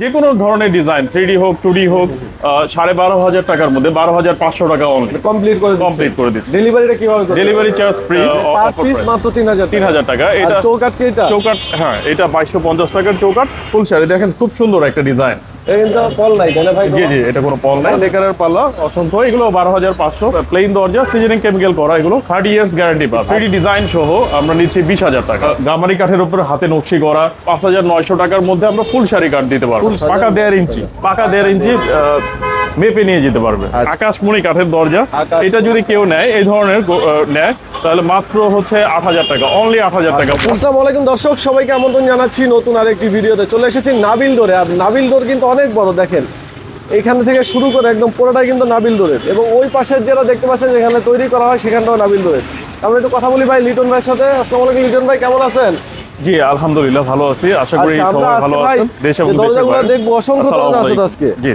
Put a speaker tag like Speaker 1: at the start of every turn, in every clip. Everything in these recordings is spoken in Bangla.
Speaker 1: যে কোনো ধরনের ডিজাইন থ্রি হোক টু হোক সাড়ে বারো হাজার টাকার মধ্যে বারো হাজার পাঁচশো টাকা
Speaker 2: কমপ্লিট করে
Speaker 1: কমপ্লিট করে দিচ্ছে।
Speaker 2: ডেলিভারিটা কীভাবে
Speaker 1: delivery charge free
Speaker 2: per piece মাত্র তিন হাজার
Speaker 1: তিন হাজার টাকা। এটা
Speaker 2: চৌকাট কি এটা?
Speaker 1: চৌকাট হ্যাঁ এটা বাইশশো পঞ্চাশ টাকার চৌকাট ফুল শাড়ি দেখেন খুব সুন্দর একটা ডিজাইন
Speaker 2: কিন্তু পল নাই তাই ভাই
Speaker 1: জি জি এটা কোনো পল নাই। লেকারের পাল্লা অসংখ্য এগুলো বারো হাজার পাঁচশো। প্লেন দরজা সিজনিং কেমিক্যাল করা এগুলো থার্টি ইয়ার্স গ্যারান্টি পাবে। থ্রি ডিজাইন সহ আমরা নিচ্ছি বিশ হাজার টাকা। গামারি কাঠের উপর হাতে নকশি করা পাঁচ হাজার নয়শো টাকার মধ্যে আমরা ফুল শাড়ি কাঠ দিতে পারব। পাকা দেড় ইঞ্চি পাকা দেড় ইঞ্চি আহ, মেপে নিয়ে যেতে পারবে।
Speaker 2: আচ্ছা।
Speaker 1: আকাশমণি কাঠের দরজা। এটা যদি কেউ নেয় এই ধরনের নেয় তাহলে মাত্র হচ্ছে আট হাজার টাকা অনলি আট হাজার টাকা।
Speaker 2: আসসালামু আলাইকুম দর্শক সবাইকে আমন্ত্রণ জানাচ্ছি নতুন আরেকটি ভিডিওতে। চলে এসেছি নাবিল ডোরে আর নাবিল ডোর কিন্তু অনেক বড় দেখেন। এইখান থেকে শুরু করে একদম পুরোটাই কিন্তু নাবিল ডোরের। এবং ওই পাশের যেটা দেখতে পাচ্ছেন যেখানে তৈরি করা হয় সেখানটাও নাবিল ডোরের। আমরা একটু কথা বলি ভাই লিটন ভাইয়ের সাথে। আসসালামু আলাইকুম লিটন ভাই কেমন আছেন?
Speaker 1: জি আলহামদুলিল্লাহ ভালো আছি। আশা করি
Speaker 2: আচ্ছা,
Speaker 1: সবাই ভালো আছেন দেশ
Speaker 2: দরজাগুলো দেখব, অসংখ্য দরজা আছে আজকে।
Speaker 1: জি।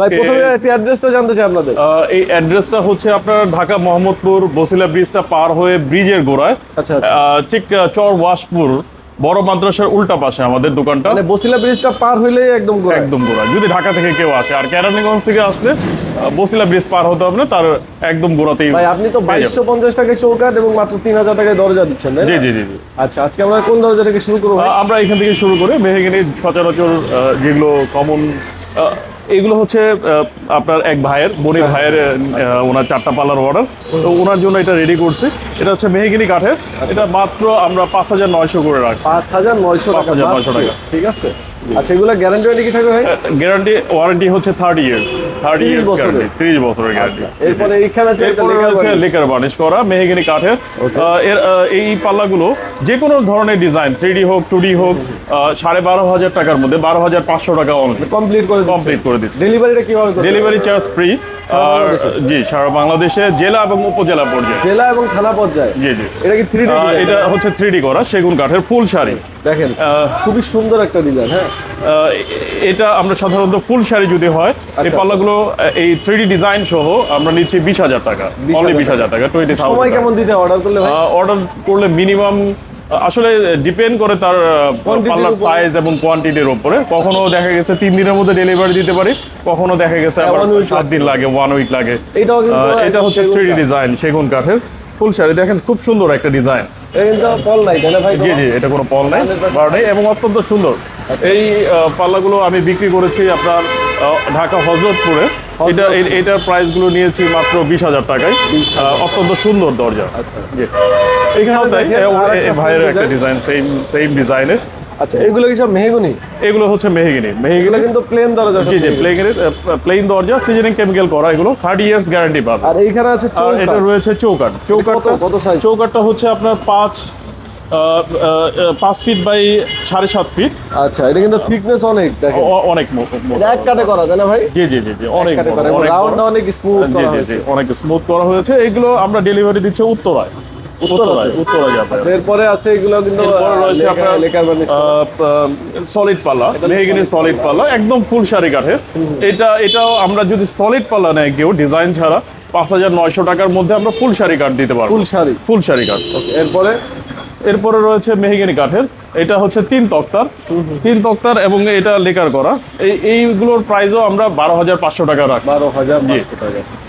Speaker 2: ভাই প্রথমে একটি অ্যাড্রেসটা জানতে চাই আপনাদের।
Speaker 1: এই অ্যাড্রেসটা হচ্ছে আপনার ঢাকা মোহাম্মদপুর বসিলা ব্রিজটা পার হয়ে ব্রিজের গোড়ায়।
Speaker 2: আচ্ছা, আচ্ছা।
Speaker 1: ঠিক চর ওয়াশপুর বড় মাদ্রাসার উল্টা পাশে আমাদের দোকানটা।
Speaker 2: মানে বসিলা ব্রিজটা পার হইলেই একদম গোড়ায়।
Speaker 1: একদম গোড়া যদি ঢাকা থেকে কেউ আসে আর কেরানীগঞ্জ থেকে আসলে বসিলা ব্রিজ পার হতে হবে না তার একদম গোড়াতেই
Speaker 2: ভাই আপনি তো
Speaker 1: পেয়ে
Speaker 2: বাইশশো
Speaker 1: যাবেন।
Speaker 2: পঞ্চাশ টাকায় চৌকাট এবং মাত্র তিন হাজার টাকায় দরজা দিচ্ছেন তাই
Speaker 1: জি জি জি
Speaker 2: আচ্ছা আজকে আমরা কোন দরজা থেকে শুরু করব?
Speaker 1: আমরা এখান থেকে শুরু করে মেহেগিনি সচরাচর যেগুলো কমন এগুলো হচ্ছে আহ, আপনার এক ভাইয়ের বনি ভাইয়ের আহ, ওনার চারটা পাল্লার অর্ডার তো ওনার জন্য এটা রেডি করছি। এটা হচ্ছে মেহগিনি কাঠের। এটা মাত্র আমরা পাঁচ হাজার নয়শো করে রাখছি।
Speaker 2: পাঁচ হাজার নয়শো পাঁচ
Speaker 1: হাজার
Speaker 2: নয়শো
Speaker 1: টাকা।
Speaker 2: ঠিক আছে? আচ্ছা এগুলো গ্যারান্টি ওয়ারেন্টি কি থাকবে ভাই?
Speaker 1: গ্যারান্টি ওয়ারেন্টি হচ্ছে থার্টি ইয়ার্স থার্টি
Speaker 2: 30
Speaker 1: ইয়ার্স
Speaker 2: বছরের।
Speaker 1: গ্যারান্টি ত্রিশ বছরের গ্যারান্টি
Speaker 2: এরপরে এইখানে আছে লেখা
Speaker 1: লেকার বার্নিশ করা মেহগিনি কাঠের। এর এই পাল্লাগুলো যে কোনো ধরনের ডিজাইন থ্রি হোক টু হোক আহ, সাড়ে বারো হাজার টাকার মধ্যে বারো হাজার পাঁচশো টাকা অনলি
Speaker 2: কমপ্লিট করে
Speaker 1: কমপ্লিট করে দিচ্ছি।
Speaker 2: ডেলিভারিটা কীভাবে করতে
Speaker 1: ডেলিভারি চার্জ ফ্রি আর জি সারা বাংলাদেশে জেলা এবং উপজেলা পর্যায়ে।
Speaker 2: জেলা এবং থানা পর্যায়ে?
Speaker 1: জি জি।
Speaker 2: এটা কি থ্রি
Speaker 1: আহ, এটা হচ্ছে থ্রি করা সেগুন কাঠের ফুল শাড়ি।
Speaker 2: দেখেন খুবই সুন্দর একটা ডিজাইন হ্যাঁ?
Speaker 1: এটা আমরা সাধারণত ফুল শাড়ি যদি হয় এই
Speaker 2: আচ্ছা।
Speaker 1: পাল্লাগুলো এই থ্রি ডিজাইন সহ আমরা নিচ্ছি বিশ হাজার টাকা বিশ হাজার টাকা টোয়েন্টি
Speaker 2: সময় কেমন দিতে অর্ডার করলে
Speaker 1: অর্ডার করলে মিনিমাম আসলে ডিপেন্ড করে তার পাল্লার সাইজ এবং কোয়ান্টিটির উপরে। কখনো দেখা গেছে তিন দিনের মধ্যে ডেলিভারি দিতে পারি কখনো দেখা গেছে আবার সাত দিন লাগে ওয়ান উইক লাগে। এটা হচ্ছে থ্রি ডিজাইন সেগুন কাঠের। ফুল শাড়ি। দেখেন খুব সুন্দর একটা ডিজাইন। জি জি এটা কোনো পল নাই
Speaker 2: 100%
Speaker 1: বার নেই এবং অত্যন্ত সুন্দর। এই আহ, পাল্লাগুলো আমি বিক্রি করেছি আপনার ঢাকা হজরতপুরে। এটা এটার প্রাইসগুলো নিয়েছি মাত্র বিশ হাজার টাকায়। অত্যন্ত সুন্দর দরজা।
Speaker 2: আচ্ছা।
Speaker 1: জি। এখানেও এ-
Speaker 2: আর
Speaker 1: এ-
Speaker 2: একটা
Speaker 1: ভাইয়ের একটা ডিজাইন। সেম সেম ডিজাইনের।
Speaker 2: আচ্ছা এগুলো কি সব মেহগুনি?
Speaker 1: এগুলো হচ্ছে মেহগিনি।
Speaker 2: এগুলো কিন্তু প্লেন দরজা
Speaker 1: জি জি প্লেনের প্লেন দরজা সিজনিং কেমিক্যাল করা এগুলো থার্টি ইয়ার্স গ্যারান্টি পাবে।
Speaker 2: আর এইখানে আছে
Speaker 1: আর এটা
Speaker 2: চৌকাট
Speaker 1: রয়েছে চৌকাট চৌকাটটা
Speaker 2: কত- size?
Speaker 1: চৌকাটটা হচ্ছে আপনার পাঁচ আহ, আহ, পাঁচ ফিট বাই সাড়ে সাত ফিট
Speaker 2: আচ্ছা এটা কিন্তু থিকনেস অনেক
Speaker 1: অনেক
Speaker 2: এক কাটে করা তাই না ভাই?
Speaker 1: জি জি জি জি অনেক
Speaker 2: রাউন্ড অনেক স্মুথ করা হয়েছে।
Speaker 1: অনেক স্মুথ করা হয়েছে। এগুলো আমরা ডেলিভারি দিচ্ছি উত্তরায়।
Speaker 2: আচ্ছা, এরপরে আছে এগুলো কিন্তু
Speaker 1: রয়েছে
Speaker 2: লেখা-
Speaker 1: আপনার
Speaker 2: লেখার বানিশ করা।
Speaker 1: সলিড পাল্লা মেহগিনি সলিড পাল্লা একদম ফুল শাড়ি কাঠের। এটা এটাও আমরা যদি সলিড পাল্লা নেয় কেউ ডিজাইন ছাড়া পাঁচ হাজার নয়শো টাকার মধ্যে আমরা ফুল শাড়ি কাঠ দিতে পারব।
Speaker 2: ফুল শাড়ি?
Speaker 1: ফুল শাড়ি কাঠ।
Speaker 2: এরপরে?
Speaker 1: এরপরে রয়েছে মেহগিনি কাঠের। এটা হচ্ছে তিন তক্তার। তিন তক্তার এবং এটা লেকার করা। এই এইগুলোর প্রাইসও আমরা বারো হাজার পাঁচশো টাকা রাখছি।
Speaker 2: বারো হাজার টাকা।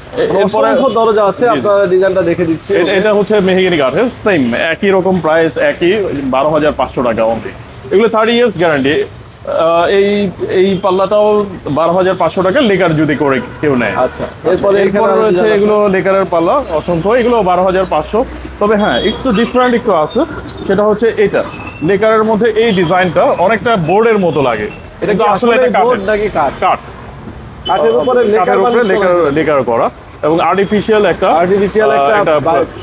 Speaker 2: অসংখ্য দরজা আছে আপনারা ডিজাইনটা দেখে দিচ্ছি।
Speaker 1: এটা হচ্ছে মেহগিনি কাঠের সেম একই রকম প্রাইস একই বারো হাজার পাঁচশো টাকা অনলি এগুলো থার্টি ইয়ার্স গ্যারান্টি এই এই পাল্লাটাও বারো হাজার পাঁচশো টাকা লেকার যদি করে কেউ নেয়।
Speaker 2: আচ্ছা এরপরে এখানে
Speaker 1: রয়েছে এগুলো লেকারের পাল্লা অসংখ্য এগুলো বারো হাজার পাঁচশো। তবে হ্যাঁ একটু ডিফারেন্ট একটু আছে সেটা হচ্ছে এটা। লেকারের মধ্যে এই ডিজাইনটা অনেকটা বোর্ডের মতো লাগে।
Speaker 2: এটা আসলে। নাকি কাঠ?
Speaker 1: কাঠ।
Speaker 2: কাঠের উপরে লেকার
Speaker 1: উপরে লেকার লেকার করা এবং আর্টিফিশিয়াল একটা
Speaker 2: আর্টিফিশিয়াল একটা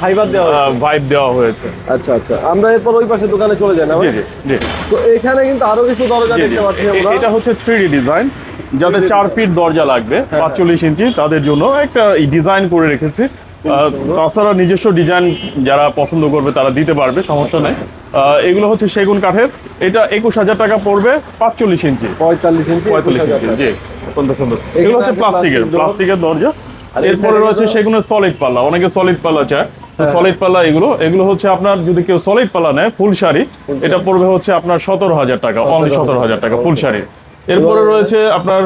Speaker 2: ফাইবার দেওয়া হয়েছে।
Speaker 1: ভাইব দেওয়া হয়েছে।
Speaker 2: আচ্ছা আচ্ছা। আমরা এরপর ওই পাশে দোকানে চলে যাই না
Speaker 1: জি জি
Speaker 2: তো এখানে কিন্তু আরও কিছু দরজা। দেখতে পাচ্ছি আমরা।
Speaker 1: এটা হচ্ছে থ্রি ডিজাইন যাদের চার ফিট দরজা লাগবে
Speaker 2: হ্যাঁ,
Speaker 1: পাঁচচল্লিশ ইঞ্চি তাদের জন্য একটা ডিজাইন করে রেখেছি। তাছাড়া নিজস্ব ডিজাইন যারা পছন্দ করবে তারা দিতে পারবে সমস্যা নেই। আহ, এগুলো হচ্ছে সেগুন কাঠের। এটা একুশ হাজার টাকা পড়বে পাঁচচল্লিশ ইঞ্চি।
Speaker 2: পঁয়তাল্লিশ ইঞ্চি
Speaker 1: পঁয়তাল্লিশ
Speaker 2: 21,000
Speaker 1: ইঞ্চি। জি। অত্যন্ত সুন্দর। এগুলো হচ্ছে প্লাস্টিকের প্লাস্টিকের দরজা। এরপরে রয়েছে? সেগুনের সলিড পাল্লা। অনেকে সলিড পাল্লা চায়। সলিড পাল্লা এগুলো এগুলো হচ্ছে আপনার যদি কেউ সলিড পাল্লা নেয় ফুল শাড়ি এটা পড়বে হচ্ছে আপনার সতেরো হাজার টাকা অনলি সতেরো হাজার টাকা ফুল শাড়ি। এরপরে রয়েছে আপনার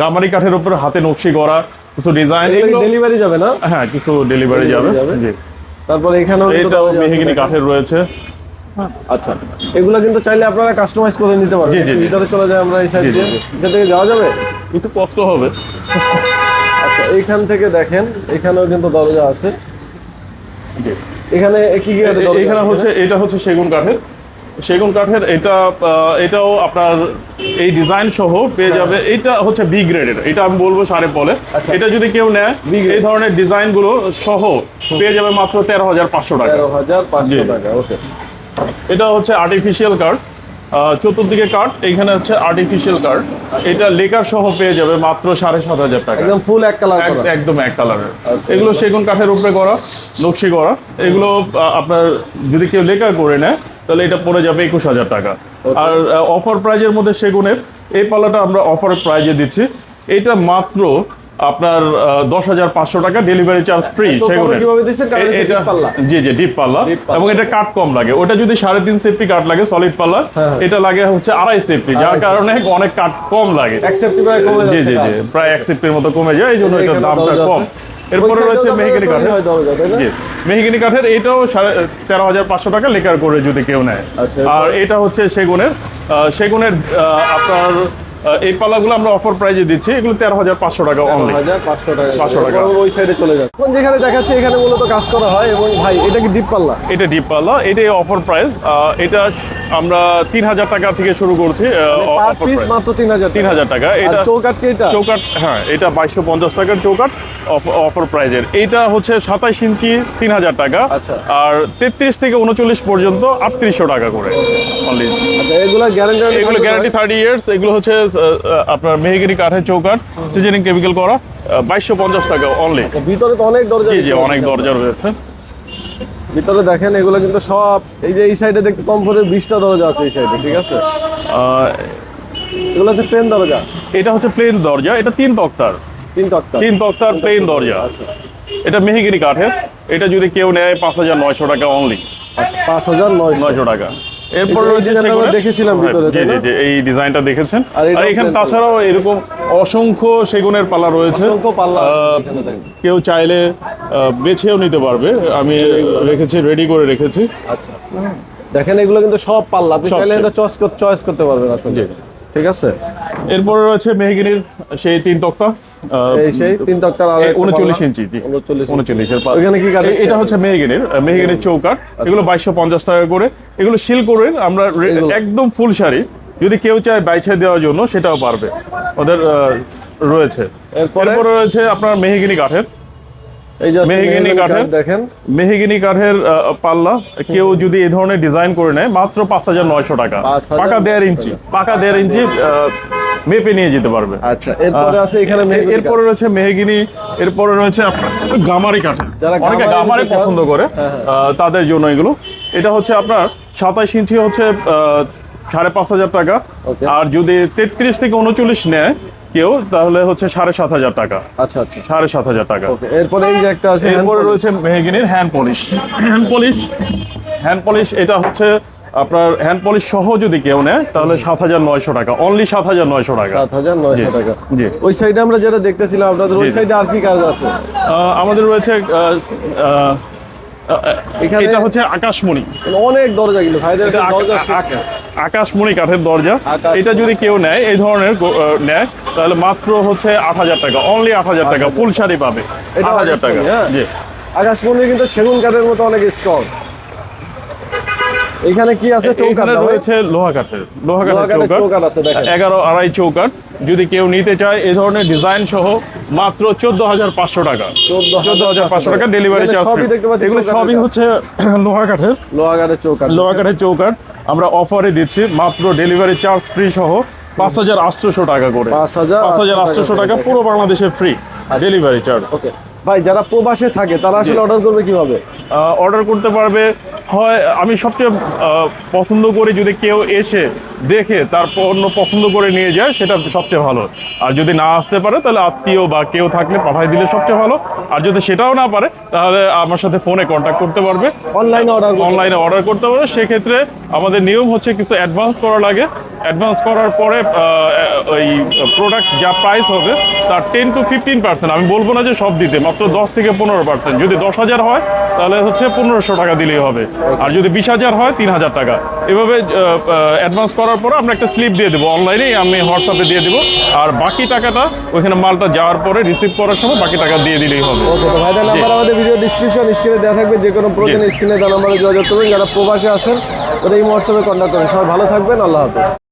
Speaker 1: গামারি কাঠের উপর হাতে নকশি করা কিছু ডিজাইন এগুলো
Speaker 2: ডেলিভারি যাবে না?
Speaker 1: হ্যাঁ কিছু ডেলিভারি যাবে? জি।
Speaker 2: তারপরে এখানেও
Speaker 1: এটাও মেহগিনি কাঠের রয়েছে।
Speaker 2: আচ্ছা এগুলো কিন্তু চাইলে আপনারা কাস্টমাইজ করে নিতে পারবেন। ভিতরে চলে যায় আমরা এই সাইড দিয়ে। এখান থেকে যাওয়া যাবে?
Speaker 1: একটু কষ্ট হবে।
Speaker 2: আচ্ছা এইখান থেকে দেখেন এখানেও কিন্তু দরজা আছে। এখানে কি কি আছে দরজা
Speaker 1: এখানে হচ্ছে এটা হচ্ছে সেগুন কাঠের। সেগুন কাঠের এটা এটাও আপনার এই ডিজাইন সহ পেয়ে যাবে। এটা হচ্ছে বি গ্রেডের এটা আমি বলব সাড়ে পলে।
Speaker 2: আচ্ছা।
Speaker 1: এটা যদি কেউ নেয় এই ধরনের ডিজাইনগুলো সহ পেয়ে যাবে মাত্র তেরো হাজার পাঁচশো টাকা।
Speaker 2: তেরো হাজার পাঁচশো টাকা ওকে।
Speaker 1: এটা হচ্ছে আর্টিফিশিয়াল কার্ড চতুর্দিকে কার্ড এখানে হচ্ছে আর্টিফিশিয়াল কার্ড এটা লেকার সহ পেয়ে যাবে মাত্র সাড়ে সাত হাজার টাকা।
Speaker 2: একদম ফুল এক কালার
Speaker 1: একদম এক কালারের
Speaker 2: আচ্ছা।
Speaker 1: এগুলো সেগুন কাঠের উপরে করা নকশি করা। এগুলো আপনার যদি কেউ লেখা করে নেয় তাহলে এটা পড়ে যাবে একুশ হাজার টাকা। আর অফার প্রাইজের মধ্যে সেগুনের এই পালাটা আমরা অফার প্রাইজে দিচ্ছি। এটা মাত্র আপনার দশ হাজার পাঁচশো টাকা ডেলিভারি চার্জ ফ্রি। জি জি ডিপ পাল্লা। এবং এটা কাঠ কম লাগে। ওটা যদি সাড়ে তিন সেফটি কাঠ লাগে সলিড পাল্লা
Speaker 2: হ্যাঁ, হ্যাঁ।
Speaker 1: এটা লাগে হচ্ছে আড়াই সেফটি যার কারণে অনেক কাঠ কম লাগে।
Speaker 2: প্রায়
Speaker 1: জি জি জি প্রায় এক সেফটির মতো কমে যায় এই জন্য এটার দামটা কম। এরপরে রয়েছে কাঠের? জি কাঠের এটাও সাড়ে তেরো হাজার পাঁচশো টাকা লেকার করে যদি কেউ নেয়।
Speaker 2: আচ্ছা,
Speaker 1: আর এটা হচ্ছে সেগুনের সেগুনের আপনার এই পাল্লাগুলো আমরা অফার প্রাইজে দিচ্ছি। এগুলো তেরো হাজার পাঁচশো টাকা অনলি
Speaker 2: হাজার পাঁচশো টাকা।
Speaker 1: 500 টাকা।
Speaker 2: ওই সাইডে চলে যাবে। এখন যেখানে দেখাচ্ছে এখানে মূলত কাজ করা হয় এবং ভাই এটা কি ডিপ পাল্লা?
Speaker 1: এটা ডিপ পাল্লা এটা অফার প্রাইস এটা আমরা তিন হাজার টাকা থেকে শুরু করছি
Speaker 2: পিস মাত্র তিন হাজার
Speaker 1: তিন হাজার টাকা।
Speaker 2: এটা চৌকাট কি এটা?
Speaker 1: চৌকাট হ্যাঁ এটা বাইশশো পঞ্চাশ টাকার চৌকাট অফার প্রাইজের এইটা হচ্ছে সাতাইশ ইঞ্চি তিন হাজার টাকা।
Speaker 2: আচ্ছা।
Speaker 1: আর তেত্রিশ থেকে উনচল্লিশ পর্যন্ত আটত্রিশশো টাকা করে। অনলি
Speaker 2: আচ্ছা এগুলো গ্যারান্টি
Speaker 1: এগুলো গ্যারান্টি থার্টি ইয়ার্স এগুলো হচ্ছে আপনার মেহগিরি কাঠের চৌকাট সিজনিং কেমিক্যাল করা বাইশশো পঞ্চাশ টাকা অনলি
Speaker 2: ভিতরে তো অনেক দরজা
Speaker 1: জি অনেক দরজা রয়েছে
Speaker 2: ভিতরে দেখেন এগুলো কিন্তু সব এই যে এই সাইডে দেখতে কম করে বিশটা দরজা আছে এই সাইডে ঠিক আছে? এগুলো হচ্ছে প্লেন দরজা।
Speaker 1: এটা হচ্ছে প্লেন দরজা এটা তিন তক্তার।
Speaker 2: তিন তক্তা
Speaker 1: তিন তক্তার প্লেন দরজা।
Speaker 2: আচ্ছা।
Speaker 1: এটা মেহগিরি কাঠের এটা যদি কেউ নেয় পাঁচ হাজার নয়শো টাকা অনলি
Speaker 2: আচ্ছা পাঁচ হাজার নয়শো
Speaker 1: টাকা। এরপর রয়েছে
Speaker 2: দেখেছিলাম
Speaker 1: হ্যাঁ,
Speaker 2: ভিতরে,
Speaker 1: জি জি এই ডিজাইনটা দেখেছেন।
Speaker 2: আর
Speaker 1: এখানে তাছাড়াও এরকম অসংখ্য সেগুনের পালা রয়েছে।
Speaker 2: অসংখ্য পাল্লা দেখেন।
Speaker 1: কেউ চাইলে বেছেও নিতে পারবে। আমি রেখেছি রেডি করে রেখেছি।
Speaker 2: আচ্ছা। দেখেন এগুলো কিন্তু সব পাল্লা। আপনি
Speaker 1: সব
Speaker 2: চাইলে চয়েস করতে পারবেন আসলে। ঠিক আছে?
Speaker 1: এরপরে রয়েছে মেহগিনির সেই তিন তক্তা
Speaker 2: এই সেই তিন তক্তার আর।
Speaker 1: ইঞ্চি জি।
Speaker 2: 39
Speaker 1: উনচল্লিশের
Speaker 2: কি?
Speaker 1: এ- এটা হচ্ছে মেহগিনির মেহগিনির চৌকাট এগুলো বাইশশো পঞ্চাশ টাকা করে। এগুলো শিল করে আমরা একদম ফুল শাড়ি। যদি কেউ চায় বাইছে দেওয়ার জন্য সেটাও পারবে। ওদের রয়েছে।
Speaker 2: এরপরে?
Speaker 1: রয়েছে আপনার মেহগিনি কাঠের।
Speaker 2: এই যে
Speaker 1: মেহগিনি কাঠের?
Speaker 2: দেখেন।
Speaker 1: মেহগিনি কাঠের পাল্লা। কেউ যদি এই ধরনের ডিজাইন করে নেয় মাত্র পাঁচ হাজার নয়শো টাকা। পাকা দেড় ইঞ্চি। পাকা দেড় ইঞ্চি মেপে নিয়ে যেতে পারবে।
Speaker 2: আচ্ছা এরপরে আছে এখানে
Speaker 1: এরপরে রয়েছে মেহগিনি এরপরে রয়েছে আপনার গামারি কাঠের অনেকে
Speaker 2: গামারি
Speaker 1: পছন্দ করে
Speaker 2: হ্যাঁ,
Speaker 1: তাদের জন্য এগুলো। এটা হচ্ছে আপনার সাতাইশ ইঞ্চি হচ্ছে সাড়ে পাঁচ হাজার টাকা। আর যদি তেত্রিশ থেকে উনচল্লিশ নেয় কেউ তাহলে হচ্ছে সাড়ে সাত হাজার টাকা।
Speaker 2: আচ্ছা আচ্ছা।
Speaker 1: সাড়ে সাত হাজার টাকা।
Speaker 2: ওকে এরপরে এই যে একটা আছে
Speaker 1: এরপরে রয়েছে মেহগিনির hand polish hand polish hand polish এটা হচ্ছে আপনার হ্যান্ড পলিশ সহ যদি কেউ নেয় তাহলে সাত হাজার নয়শো টাকা। অনলি সাত হাজার নয়শো টাকা।
Speaker 2: সাত হাজার নয়শো টাকা।
Speaker 1: জি।
Speaker 2: ওই সাইডে আমরা যেটা দেখতেছিলাম আপনাদের ওই। সাইডে আর কি কাজ আছে?
Speaker 1: আমাদের রয়েছে
Speaker 2: এখানে-
Speaker 1: এটা হচ্ছে আকাশমণি।
Speaker 2: অনেক দরজা কিন্তু ভাইদের দরজা
Speaker 1: আকাশমণি কাঠের দরজা। এটা যদি কেউ নেয় এই ধরনের নেয় তাহলে মাত্র হচ্ছে আট হাজার টাকা। অনলি আট হাজার টাকা। ফুল শাড়ি পাবে।
Speaker 2: এটা
Speaker 1: হাজার টাকা।
Speaker 2: হ্যাঁ?
Speaker 1: জি।
Speaker 2: আকাশমণি কিন্তু সেগুন কাঠের মতো অনেক স্ট্রং এখানে কি আছে? না
Speaker 1: রয়েছে লোহা কাঠের লোহা কাঠের চৌকাঠ
Speaker 2: আছে, দেখেন।
Speaker 1: এগারো আড়াই চৌকাঠ। যদি কেউ নিতে চায় এই ধরনের ডিজাইন সহ মাত্র চোদ্দ হাজার পাঁচশো টাকা।
Speaker 2: 14,500
Speaker 1: চোদ্দ হাজার পাঁচশো টাকা ডেলিভারি চার্জ
Speaker 2: সবই দেখতে পাচ্ছি
Speaker 1: এগুলো সবই হচ্ছে লোহা কাঠের
Speaker 2: লোহা কাঠের চৌকাঠ।
Speaker 1: লোহা কাঠের চৌকাঠ। আমরা অফারে দিচ্ছি মাত্র ডেলিভারি চার্জ ফ্রি সহ পাঁচ হাজার আটশোশো টাকা করে।
Speaker 2: 5,800
Speaker 1: পাঁচ হাজার আটশোশো
Speaker 2: টাকা
Speaker 1: টাকা পুরো বাংলাদেশে ফ্রি ডেলিভারি চার্জ।
Speaker 2: ওকে। ভাই যারা প্রবাসে থাকে তারা আসলে অর্ডার করবে কীভাবে?
Speaker 1: অর্ডার করতে পারবে হয় আমি সবচেয়ে পছন্দ করি যদি কেউ এসে দেখে তার পণ্য পছন্দ করে নিয়ে যায় সেটা সবচেয়ে ভালো। আর যদি না আসতে পারে তাহলে আত্মীয় বা কেউ থাকলে পাঠাই দিলে সবচেয়ে ভালো। আর যদি সেটাও না পারে তাহলে আমার সাথে ফোনে কন্ট্যাক্ট করতে পারবে।
Speaker 2: অনলাইনে অর্ডার
Speaker 1: অনলাইনে অর্ডার করতে পারবে। সেক্ষেত্রে আমাদের নিয়ম হচ্ছে কিছু অ্যাডভান্স করা লাগে। অ্যাডভান্স করার পরে ওই প্রোডাক্ট যা প্রাইস হবে তার টেন টু ফিফটিন পার্সেন্ট আমি বলব না যে সব দিতে মাত্র দশ থেকে পনেরো পার্সেন্ট যদি দশ হাজার হয় তাহলে হচ্ছে পনেরোশো টাকা দিলেই হবে। আর যদি বিশ হাজার হয় তিন হাজার টাকা। এভাবে অ্যাডভান্স করার পরে আমরা একটা স্লিপ দিয়ে দেবো। অনলাইনেই আমি হোয়াটসঅ্যাপে দিয়ে দেবো। আর বাকি টাকাটা ওইখানে মালটা যাওয়ার পরে রিসিভ করার সময় বাকি টাকা দিয়ে দিলেই হবে।
Speaker 2: ওকে তো ভাইদের নাম্বার আমাদের ভিডিও ডিসক্রিপশন স্ক্রিনে দেওয়া থাকবে। যে কোনো প্রয়োজন স্ক্রিনে দেওয়া নাম্বারে যোগাযোগ করবেন যারা প্রবাসে আছেন ওরা এই হোয়াটসঅ্যাপে কন্ট্যাক্ট করেন। সবাই ভালো থাকবেন। আল্লাহ হাফেজ।